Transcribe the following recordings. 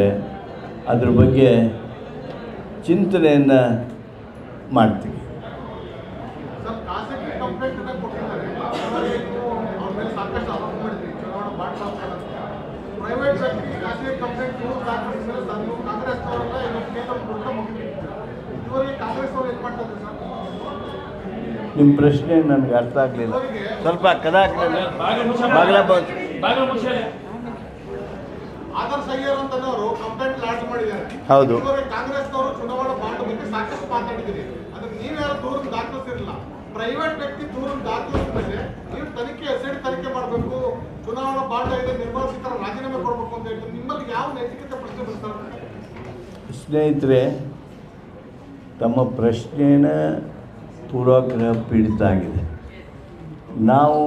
ಮಾಡಿದರೆ ಅದ್ರ ಬಗ್ಗೆ ಚಿಂತನೆಯನ್ನು ಮಾಡ್ತೀವಿ. ನಿಮ್ಮ ಪ್ರಶ್ನೆ ನನಗೆ ಅರ್ಥ ಆಗಲಿಲ್ಲ. ಸ್ವಲ್ಪ ಕದಾಗ್ಲಿಲ್ಲ ಬಾಗಿಲ ದಾಖಲಿಸಿರಲಿಲ್ಲ ಪ್ರೈವೇಟ್ ವ್ಯಕ್ತಿ ದೂರನ್ನು ಮೇಲೆ ನೀವು ತನಿಖೆ ಎಸ್ಐಡಿ ತನಿಖೆ ಮಾಡಬೇಕು ಚುನಾವಣಾ ಬಾಂಡ್ ಇದೆ ನಿರ್ಮಲಾ ಸೀತಾರಾಮನ್ ರಾಜೀನಾಮೆ ಕೊಡಬೇಕು ಅಂತ ಹೇಳ್ತಾರೆ ನಿಮ್ಮಲ್ಲಿ ಯಾವ ನೈತಿಕತೆ ಪ್ರಶ್ನೆ ಬರ್ತಾರೆ ಸ್ನೇಹಿತರೆ ತಮ್ಮ ಪ್ರಶ್ನೆನ ಪೂರ್ವಾಗ್ರಹ ಪೀಡಿತ ಆಗಿದೆ. ನಾವು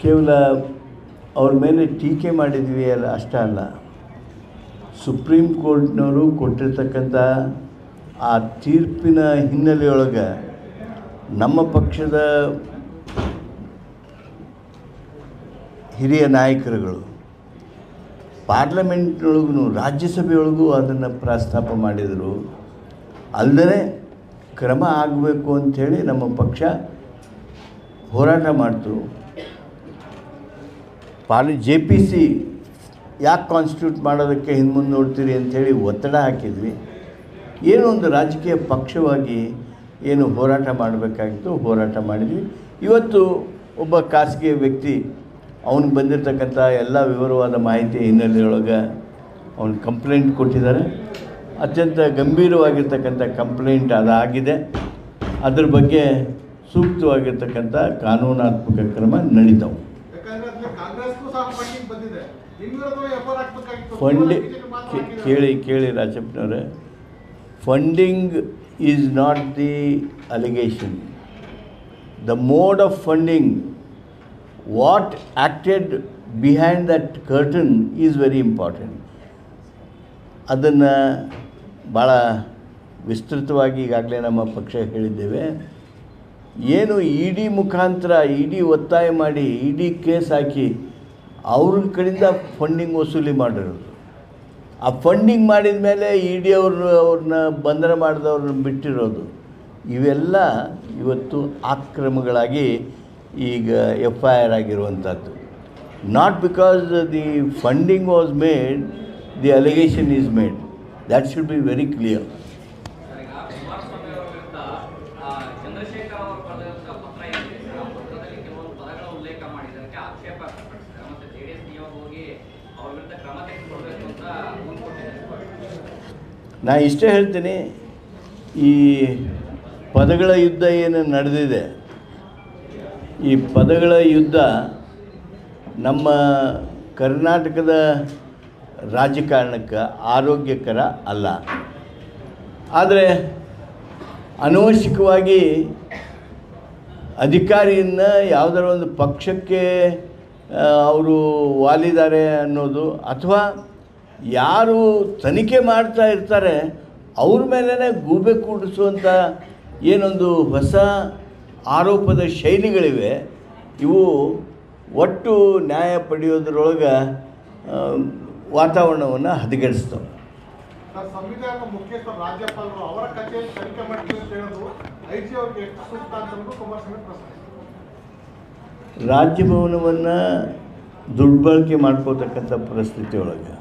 ಕೇವಲ ಅವ್ರ ಮೇಲೆ ಟೀಕೆ ಮಾಡಿದ್ವಿ ಅಲ್ಲ, ಅಷ್ಟೇ ಅಲ್ಲ. ಸುಪ್ರೀಂ ಕೋರ್ಟ್ನವರು ಕೊಟ್ಟಿರ್ತಕ್ಕಂಥ ಆ ತೀರ್ಪಿನ ಹಿನ್ನೆಲೆಯೊಳಗೆ ನಮ್ಮ ಪಕ್ಷದ ಹಿರಿಯ ನಾಯಕರುಗಳು ಪಾರ್ಲಮೆಂಟ್ನೊಳಗೂ ರಾಜ್ಯಸಭೆಯೊಳಗೂ ಅದನ್ನು ಪ್ರಸ್ತಾಪ ಮಾಡಿದರು. ಅಲ್ಲದೆ ಕ್ರಮ ಆಗಬೇಕು ಅಂಥೇಳಿ ನಮ್ಮ ಪಕ್ಷ ಹೋರಾಟ ಮಾಡ್ತು. ಪಾಲಿ ಜೆ ಪಿ ಸಿ ಯಾಕೆ ಕಾನ್ಸ್ಟಿಟ್ಯೂಟ್ ಮಾಡೋದಕ್ಕೆ ಹಿಂದೆ ನೋಡ್ತೀರಿ ಅಂಥೇಳಿ ಒತ್ತಡ ಹಾಕಿದ್ವಿ. ಏನೋ ಒಂದು ರಾಜಕೀಯ ಪಕ್ಷವಾಗಿ ಏನು ಹೋರಾಟ ಮಾಡಬೇಕಾಗಿತ್ತು, ಹೋರಾಟ ಮಾಡಿದ್ವಿ. ಇವತ್ತು ಒಬ್ಬ ಖಾಸಗಿ ವ್ಯಕ್ತಿ ಅವನಿಗೆ ಬಂದಿರತಕ್ಕಂಥ ಎಲ್ಲ ವಿವರವಾದ ಮಾಹಿತಿ ಹಿನ್ನೆಲೆಯೊಳಗೆ ಅವನು ಕಂಪ್ಲೇಂಟ್ ಕೊಟ್ಟಿದ್ದಾರೆ. ಅತ್ಯಂತ ಗಂಭೀರವಾಗಿರ್ತಕ್ಕಂಥ ಕಂಪ್ಲೇಂಟ್ ಅದಾಗಿದೆ. ಅದ್ರ ಬಗ್ಗೆ ಸೂಕ್ತವಾಗಿರ್ತಕ್ಕಂಥ ಕಾನೂನಾತ್ಮಕ ಕ್ರಮ ನಡೀತಾವೆ. ಫಂಡಿ. ಕೇಳಿ ಕೇಳಿ ರಾಜಪ್ಪನವರೇ. Funding is not the allegation the mode of funding what acted behind that curtain is very important ಅದನ್ನು ಭಾಳ ವಿಸ್ತೃತವಾಗಿ ಈಗಾಗಲೇ ನಮ್ಮ ಪಕ್ಷ ಹೇಳಿದ್ದೇವೆ. ಏನು ಇ ಡಿ ಮುಖಾಂತರ ಇ ಡಿ ಒತ್ತಾಯ ಮಾಡಿ ಇ ಡಿ ಕೇಸ್ ಹಾಕಿ ಅವ್ರ ಕಡೆಯಿಂದ ಫಂಡಿಂಗ್ ವಸೂಲಿ ಮಾಡಿರೋದು. ಆ ಫಂಡಿಂಗ್ ಮಾಡಿದ ಮೇಲೆ ಇ ಡಿ ಅವ್ರನ್ನ ಅವ್ರನ್ನ ಬಂಧನ ಮಾಡಿದವ್ರನ್ನ ಬಿಟ್ಟಿರೋದು. ಇವೆಲ್ಲ ಇವತ್ತು ಆಕ್ರಮಗಳಾಗಿ ಈಗ ಎಫ್ ಐ ಆರ್ ಆಗಿರುವಂಥದ್ದು. Not because the funding was made the allegation is made that should be very clear ನಾ ಇಷ್ಟೇ ಹೇಳ್ತೀನಿ, ಈ ಪದಗಳ ಯುದ್ಧ ಏನು ನಡೆದಿದೆ, ಈ ಪದಗಳ ಯುದ್ಧ ನಮ್ಮ ಕರ್ನಾಟಕದ ರಾಜಕಾರಣಕ್ಕೆ ಆರೋಗ್ಯಕರ ಅಲ್ಲ. ಆದರೆ ಅನವಶ್ಯಕವಾಗಿ ಅಧಿಕಾರಿಯನ್ನ ಯಾವುದರ ಒಂದು ಪಕ್ಷಕ್ಕೆ ಅವರು ವಾಲಿದ್ದಾರೆ ಅನ್ನೋದು ಅಥವಾ ಯಾರು ತನಿಖೆ ಮಾಡ್ತಾ ಇರ್ತಾರೆ ಅವ್ರ ಮೇಲೇ ಗೂಬೆ ಕೂಡಿಸುವಂಥ ಏನೊಂದು ಹೊಸ ಆರೋಪದ ಶೈಲಿಗಳಿವೆ. ಇವು ಒಟ್ಟು ನ್ಯಾಯ ಪಡೆಯೋದ್ರೊಳಗೆ ವಾತಾವರಣವನ್ನು ಹದಗೆಡಿಸ್ತವೆ. ಸರ್ ಸಂವಿಧಾನ ಮುಖ್ಯಸ್ಥ ರಾಜ್ಯಪಾಲರು ಅವರ ಕಚೇರಿ ತನಿಖೆ ಮಾಡ್ತೀವಿ ಅಂತ ಹೇಳೋದು ಐ ಜಿ ಅವ್ರಿಗೆ ಎಷ್ಟು ಸೂಕ್ತ ಅಂತ ಕುಮಾರಸ್ವಾಮಿ ಪ್ರಶ್ನೆ. ರಾಜ್ಯಭವನವನ್ನು ದುರ್ಬಳಕೆ ಮಾಡ್ಕೋತಕ್ಕಂಥ ಪರಿಸ್ಥಿತಿ ಒಳಗೆ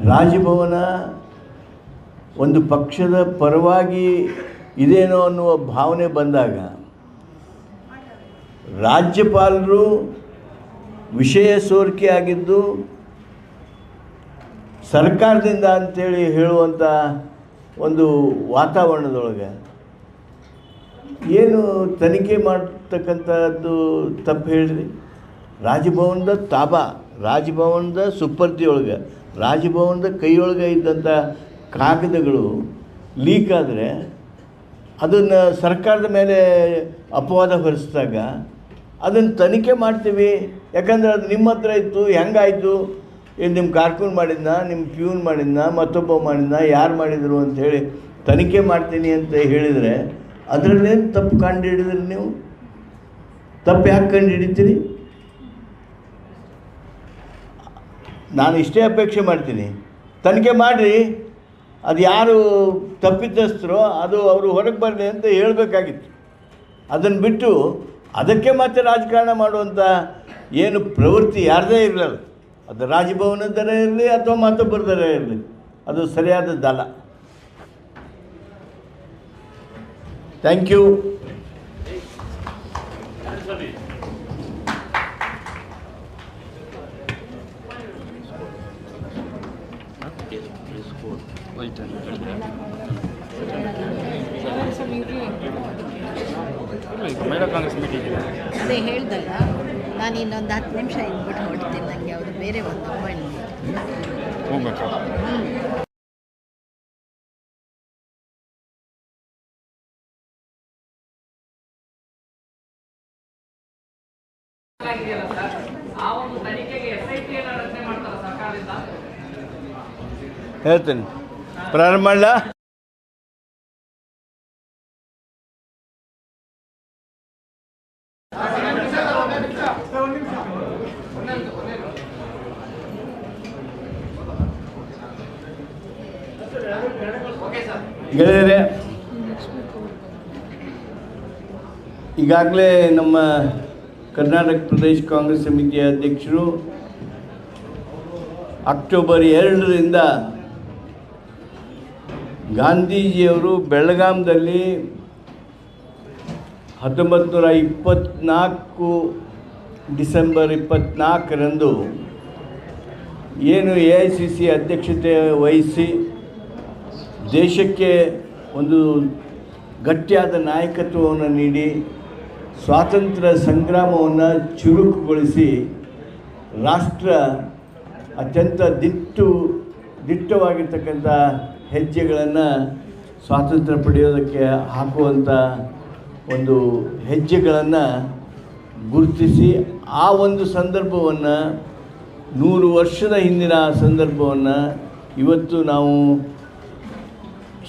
ರಾಜಭವನ ಒಂದು ಪಕ್ಷದ ಪರವಾಗಿ ಇದೇನೋ ಅನ್ನುವ ಭಾವನೆ ಬಂದಾಗ ರಾಜ್ಯಪಾಲರು ವಿಷಯ ಸೋರಿಕೆ ಆಗಿದ್ದು ಸರ್ಕಾರದಿಂದ ಅಂಥೇಳಿ ಹೇಳುವಂಥ ಒಂದು ವಾತಾವರಣದೊಳಗೆ ಏನು ತನಿಖೆ ಮಾಡ್ತಕ್ಕಂಥದ್ದು ತಪ್ಪು ಹೇಳಿರಿ ರಾಜಭವನದ ತಾಬಾ, ರಾಜಭವನದ ಸುಪರ್ದಿಯೊಳಗೆ ರಾಜಭವನದ ಕೈಯೊಳಗೆ ಇದ್ದಂಥ ಕಾಗದಗಳು ಲೀಕ್ ಆದರೆ ಅದನ್ನು ಸರ್ಕಾರದ ಮೇಲೆ ಅಪವಾದ ಹೊರಿಸಿದಾಗ ಅದನ್ನು ತನಿಖೆ ಮಾಡ್ತೀವಿ. ಯಾಕಂದ್ರೆ ಅದು ನಿಮ್ಮ ಹತ್ರ ಇತ್ತು, ಹೆಂಗಾಯಿತು? ಏನು ನಿಮ್ಮ ಕಾರ್ಕೂನ್ ಮಾಡಿದ್ನ ನಿಮ್ಮ ಪ್ಯೂನ್ ಮಾಡಿದ್ನ, ಮತ್ತೊಬ್ಬ ಮಾಡಿದ್ನ, ಯಾರು ಮಾಡಿದರು ಹೇಳಿ ತನಿಖೆ ಮಾಡ್ತೀನಿ ಅಂತ ಹೇಳಿದರೆ ಅದರಲ್ಲೇನು ತಪ್ಪು ಕಂಡು ಹಿಡಿದ್ರಿ ನೀವು? ತಪ್ಪು ಯಾಕೆ ಕಂಡು ಹಿಡಿತೀರಿ? ನಾನು ಇಷ್ಟೇ ಅಪೇಕ್ಷೆ ಮಾಡ್ತೀನಿ. ತನಿಖೆ ಮಾಡಿರಿ. ಅದು ಯಾರು ತಪ್ಪಿತಸ್ಥರೋ, ಅದು ಅವರು ಹೊರಗೆ ಬರಲಿ ಅಂತ ಹೇಳಬೇಕಾಗಿತ್ತು. ಅದನ್ನು ಬಿಟ್ಟು ಅದಕ್ಕೆ ಮತ್ತೆ ರಾಜಕಾರಣ ಮಾಡುವಂಥ ಏನು ಪ್ರವೃತ್ತಿ ಯಾರದೇ ಇರಲಿಲ್ಲ. ಅದು ರಾಜಭವನದರ ಇರಲಿ ಅಥವಾ ಮತ್ತೊಬ್ಬರದರ ಇರಲಿ. ಅದು ಸರಿಯಾದದ್ದಲ್ಲ. ಥ್ಯಾಂಕ್ ಯು ಮಹಿಳಾ ಕಾಂಗ್ರೆಸ್ ಮೀಟಿಂಗ್ ಇದೆ ಅದೇ ಹೇಳ್ದಲ್ಲ ನಾನು ಇನ್ನೊಂದು ಹತ್ತು ನಿಮಿಷ ಇದ್ಬಿಟ್ಟು ಹೊಡ್ತೀನಿ ನನಗೆ ಅವರು ಬೇರೆ ಒಂದು ಅಪಾಯಿಂಟ್ಮೆಂಟ್ ಹೋಗ್ಬೇಕು? ಆಗಿದೆಯಲ್ಲ ಸರ್ ಆ ಒಂದು ತನಿಖೆಗೆ ಎಸ್ ಐ ಟಿ ರಚನೆ ಮಾಡ್ತಾರೆ ಸರ್ಕಾರದಿಂದ? ಹೇಳ್ತೇನೆ. ಪ್ರಾರಂಭ ಮಾಡಲಾ? ಗೆಳೆಯರೆ ಈಗಾಗಲೇ ನಮ್ಮ ಕರ್ನಾಟಕ ಪ್ರದೇಶ ಕಾಂಗ್ರೆಸ್ ಸಮಿತಿಯ ಅಧ್ಯಕ್ಷರು ಅಕ್ಟೋಬರ್ ಎರಡರಿಂದ ಗಾಂಧೀಜಿಯವರು ಬೆಳಗಾಂದಲ್ಲಿ ಹತ್ತೊಂಬತ್ತು ನೂರ ಇಪ್ಪತ್ತ್ನಾಲ್ಕು ಡಿಸೆಂಬರ್ ಇಪ್ಪತ್ತ್ನಾಲ್ಕರಂದು ಏನು ಎ ಐ ಸಿ ಸಿ ಅಧ್ಯಕ್ಷತೆ ವಹಿಸಿ ದೇಶಕ್ಕೆ ಒಂದು ಗಟ್ಟಿಯಾದ ನಾಯಕತ್ವವನ್ನು ನೀಡಿ ಸ್ವಾತಂತ್ರ್ಯ ಸಂಗ್ರಾಮವನ್ನು ಚುರುಕುಗೊಳಿಸಿ ರಾಷ್ಟ್ರ ಅತ್ಯಂತ ದಿಟ್ಟು ದಿಟ್ಟವಾಗಿರ್ತಕ್ಕಂಥ ಹೆಜ್ಜೆಗಳನ್ನು ಸ್ವಾತಂತ್ರ್ಯ ಪಡೆಯೋದಕ್ಕೆ ಹಾಕುವಂಥ ಒಂದು ಹೆಜ್ಜೆಗಳನ್ನು ಗುರುತಿಸಿ ಆ ಒಂದು ಸಂದರ್ಭವನ್ನು ನೂರು ವರ್ಷದ ಹಿಂದಿನ ಆ ಸಂದರ್ಭವನ್ನು ಇವತ್ತು ನಾವು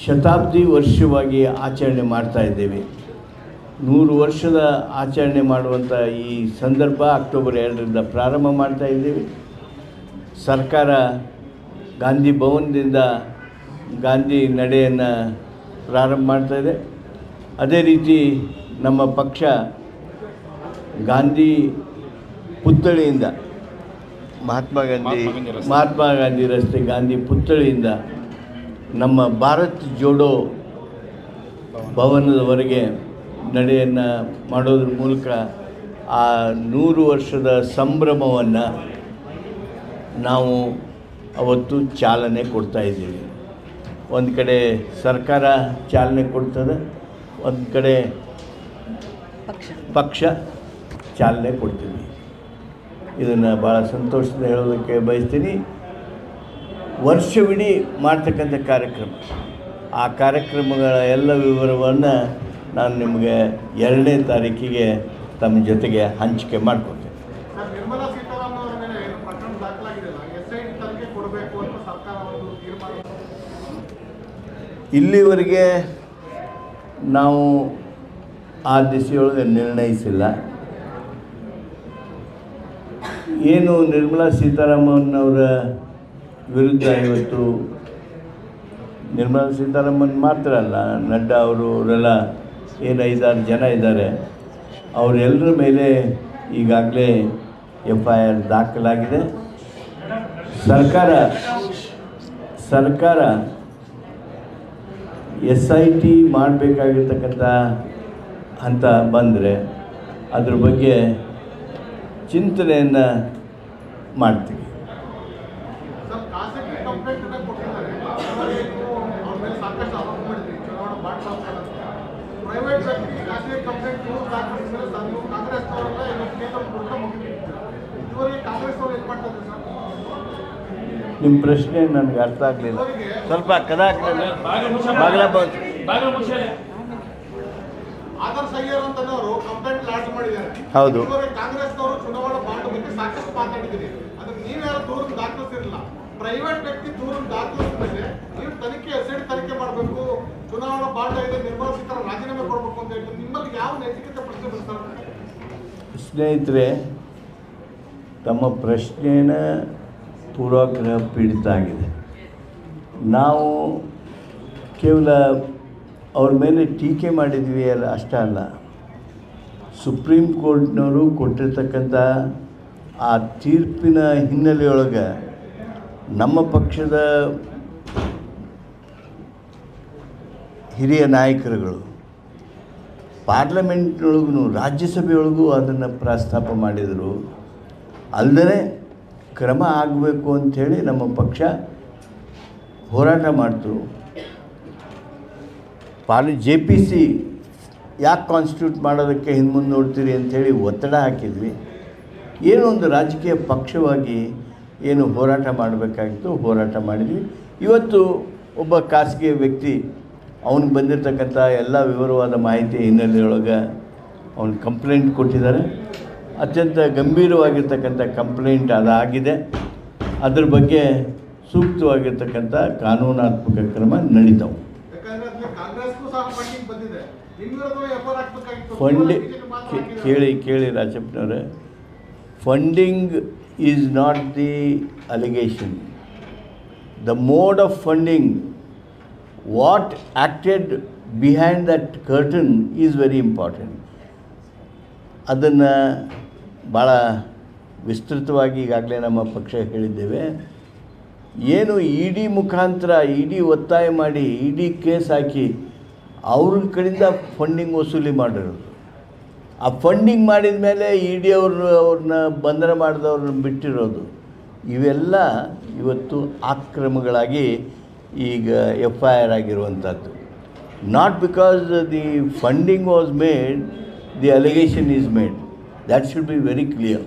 ಶತಾಬ್ದಿ ವರ್ಷವಾಗಿ ಆಚರಣೆ ಮಾಡ್ತಾ ಇದ್ದೇವೆ. ನೂರು ವರ್ಷದ ಆಚರಣೆ ಮಾಡುವಂಥ ಈ ಸಂದರ್ಭ ಅಕ್ಟೋಬರ್ ಎರಡರಿಂದ ಪ್ರಾರಂಭ ಮಾಡ್ತಾ ಇದ್ದೇವೆ. ಸರ್ಕಾರ ಗಾಂಧಿ ಭವನದಿಂದ ಗಾಂಧಿ ನಡೆಯನ್ನು ಪ್ರಾರಂಭ ಮಾಡ್ತಾ ಇದೆ ಅದೇ ರೀತಿ ನಮ್ಮ ಪಕ್ಷ ಗಾಂಧಿ ಪುತ್ಥಳಿಯಿಂದ ಮಹಾತ್ಮ ಗಾಂಧಿ ಮಹಾತ್ಮ ಗಾಂಧಿ ರಸ್ತೆ. ಗಾಂಧಿ ಪುತ್ಥಳಿಯಿಂದ ನಮ್ಮ ಭಾರತ್ ಜೋಡೋ ಭವನದವರೆಗೆ ನಡೆಯನ್ನು ಮಾಡೋದ್ರ ಮೂಲಕ ಆ ನೂರು ವರ್ಷದ ಸಂಭ್ರಮವನ್ನು ನಾವು ಅವತ್ತು ಚಾಲನೆ ಕೊಡ್ತಾ ಇದ್ದೀವಿ ಒಂದು ಕಡೆ ಸರ್ಕಾರ ಚಾಲನೆ ಕೊಡ್ತದೆ ಒಂದು ಕಡೆ ಪಕ್ಷ. ಪಕ್ಷ ಚಾಲನೆ ಕೊಡ್ತೀವಿ ಇದನ್ನು ಭಾಳ ಸಂತೋಷದಿಂದ ಹೇಳೋದಕ್ಕೆ ಬಯಸ್ತೀನಿ. ವರ್ಷವಿಡೀ ಮಾಡ್ತಕ್ಕಂಥ ಕಾರ್ಯಕ್ರಮ. ಆ ಕಾರ್ಯಕ್ರಮಗಳ ಎಲ್ಲ ವಿವರವನ್ನು ನಾನು ನಿಮಗೆ ಎರಡನೇ ತಾರೀಕಿಗೆ ತಮ್ಮ ಜೊತೆಗೆ ಹಂಚಿಕೆ ಮಾಡ್ಕೊಳ್ತೇನೆ ಸರ್ ನಿರ್ಮಲಾ ಸೀತಾರಾಮನ್ ಅವರ ಮೇಲೆ ಏನು ಪ್ರಕರಣ ದಾಖಲಾಗಿದೆಯಲ್ಲ ಎಸ್ ಐ ಟಿ ತನಿಖೆ ಕೊಡಬೇಕು ಅಂತ ಸರ್ಕಾರ ಒಂದು ತೀರ್ಮಾನ ಇಲ್ಲಿವರೆಗೆ ನಾವು ಆ ದಿಸೆಯೊಳಗೆ ನಿರ್ಣಯಿಸಿಲ್ಲ. ಏನು ನಿರ್ಮಲಾ ಸೀತಾರಾಮನ್ ಅವರ ವಿರುದ್ಧ ಇವತ್ತು ನಿರ್ಮಲಾ ಸೀತಾರಾಮನ್ ಮಾತ್ರ ಅಲ್ಲ, ನಡ್ಡಾ ಅವರು ಅವರೆಲ್ಲ ಏನು ಐದಾರು ಜನ ಇದ್ದಾರೆ, ಅವರೆಲ್ಲರ ಮೇಲೆ ಈಗಾಗಲೇ ಎಫ್ ಐ ಆರ್ ದಾಖಲಾಗಿದೆ. ಸರ್ಕಾರ ಸರ್ಕಾರ ಎಸ್ ಐ ಟಿ ಮಾಡಬೇಕಾಗಿರ್ತಕ್ಕಂಥ ಹಂತ ಬಂದರೆ ಅದ್ರ ಬಗ್ಗೆ ಚಿಂತನೆಯನ್ನು ಮಾಡ್ತೀವಿ ಸರ್ ಖಾಸಗಿ ಕಂಪ್ಲೇಂಟ್ ಕೊಟ್ಟಿದ್ದಾರೆ ಅದರಲ್ಲಿ ನೀವು ಅವ್ರ ಮೇಲೆ ಸಾಕಷ್ಟು ಆರೋಪ ಮಾಡಿದ್ರಿ ಚುನಾವಣಾ ಬಾಂಡ್ ಮಾಡ್ತಾರೆ ಅಂತ ಪ್ರೈವೇಟ್ ವ್ಯಕ್ತಿ ಖಾಸಗಿ ಕಂಪ್ಲೇಂಟ್ ನೀವು ದಾಖಲಿಸಿದ್ರೆ ಸರ್ ನೀವು ಕಾಂಗ್ರೆಸ್ನವರೆಲ್ಲ ಏನು ಕೇಂದ್ರ ಮೂಲಕ ಮುಗಿದಿದ್ದೀರಿ ಇದುವರೆಗೆ ಕಾಂಗ್ರೆಸ್ ಅವರು ಏನು ಮಾಡ್ತಾ ಇದ್ದಾರೆ ಸರ್ ನಿಮ್ಮ ಪ್ರಶ್ನೆ ನನಗೆ ಅರ್ಥ ಆಗಲಿಲ್ಲ. ಸ್ವಲ್ಪ ಕದ ಬಾಗಲ ಬಂತು. ಹೌದು. ಪ್ರೈವೇಟ್ ವ್ಯಕ್ತಿ ದೂರ ದಾಖಲಿಸಿದ್ರೆ ನೀವು ತನಿಖೆ ಎಸೆಡಿ ತನಿಖೆ ಮಾಡಬೇಕು. ಚುನಾವಣಾ ಬಾಂಡ್ ಇದೆ ರಾಜೀನಾಮೆ ಕೊಡಬೇಕು ಅಂತ ನಿಮ್ಮಲ್ಲಿ ಯಾವ ನೈತಿಕತೆ ಪ್ರಶ್ನೆ ಬರ್ತಾರೆ ಸ್ನೇಹಿತರೆ ತಮ್ಮ ಪ್ರಶ್ನೆನ ಪೂರ್ವಾಗ್ರಹ ಪೀಡಿತ ಆಗಿದೆ. ನಾವು ಕೇವಲ ಅವ್ರ ಮೇಲೆ ಟೀಕೆ ಮಾಡಿದ್ವಿ ಅಲ್ಲ, ಅಷ್ಟೇ ಅಲ್ಲ. ಸುಪ್ರೀಂ ಕೋರ್ಟ್ನವರು ಕೊಟ್ಟಿರ್ತಕ್ಕಂಥ ಆ ತೀರ್ಪಿನ ಹಿನ್ನೆಲೆಯೊಳಗೆ ನಮ್ಮ ಪಕ್ಷದ ಹಿರಿಯ ನಾಯಕರುಗಳು ಪಾರ್ಲಮೆಂಟ್ನೊಳಗೂ ರಾಜ್ಯಸಭೆಯೊಳಗೂ ಅದನ್ನು ಪ್ರಸ್ತಾಪ ಮಾಡಿದರು. ಅಲ್ಲದೆ ಕ್ರಮ ಆಗಬೇಕು ಅಂಥೇಳಿ ನಮ್ಮ ಪಕ್ಷ ಹೋರಾಟ ಮಾಡ್ತು. ಪಾಲಿ ಜೆ ಪಿ ಸಿ ಯಾಕೆ ಕಾನ್ಸ್ಟಿಟ್ಯೂಟ್ ಮಾಡೋದಕ್ಕೆ ಹಿಂದೆ ನೋಡ್ತೀರಿ ಅಂಥೇಳಿ ಒತ್ತಡ ಹಾಕಿದ್ವಿ. ಏನೋ ಒಂದು ರಾಜಕೀಯ ಪಕ್ಷವಾಗಿ ಏನು ಹೋರಾಟ ಮಾಡಬೇಕಾಗಿತ್ತು, ಹೋರಾಟ ಮಾಡಿದ್ವಿ. ಇವತ್ತು ಒಬ್ಬ ಖಾಸಗಿ ವ್ಯಕ್ತಿ, ಅವನಿಗೆ ಬಂದಿರತಕ್ಕಂಥ ಎಲ್ಲ ವಿವರವಾದ ಮಾಹಿತಿ ಹಿನ್ನೆಲೆಯೊಳಗೆ ಅವನು ಕಂಪ್ಲೇಂಟ್ ಕೊಟ್ಟಿದ್ದಾರೆ. ಅತ್ಯಂತ ಗಂಭೀರವಾಗಿರ್ತಕ್ಕಂಥ ಕಂಪ್ಲೇಂಟ್ ಅದಾಗಿದೆ. ಅದ್ರ ಬಗ್ಗೆ ಸೂಕ್ತವಾಗಿರ್ತಕ್ಕಂಥ ಕಾನೂನಾತ್ಮಕ ಕ್ರಮ ನಡೀತಾವೆ. ಫಂಡಿ. ಕೇಳಿ ಕೇಳಿ ರಾಜಪ್ಪನವರೇ. Funding is not the allegation the mode of funding what acted behind that curtain is very important ಅದನ್ನು ಭಾಳ ವಿಸ್ತೃತವಾಗಿ ಈಗಾಗಲೇ ನಮ್ಮ ಪಕ್ಷ ಹೇಳಿದ್ದೇವೆ. ಏನು ಇ ಡಿ ಮುಖಾಂತರ ಇ ಡಿ ಒತ್ತಾಯ ಮಾಡಿ ಇ ಡಿ ಕೇಸ್ ಹಾಕಿ ಅವ್ರ ಕಡೆಯಿಂದ ಫಂಡಿಂಗ್ ವಸೂಲಿ ಮಾಡಿರೋದು. ಆ ಫಂಡಿಂಗ್ ಮಾಡಿದ ಮೇಲೆ ಇ ಡಿ ಅವ್ರನ್ನ ಅವ್ರನ್ನ ಬಂಧನ ಮಾಡಿದವ್ರನ್ನ ಬಿಟ್ಟಿರೋದು. ಇವೆಲ್ಲ ಇವತ್ತು ಆಕ್ರಮಗಳಾಗಿ ಈಗ ಎಫ್ ಐ ಆರ್ ಆಗಿರುವಂಥದ್ದು not because the funding was made the allegation is made. That should be very clear.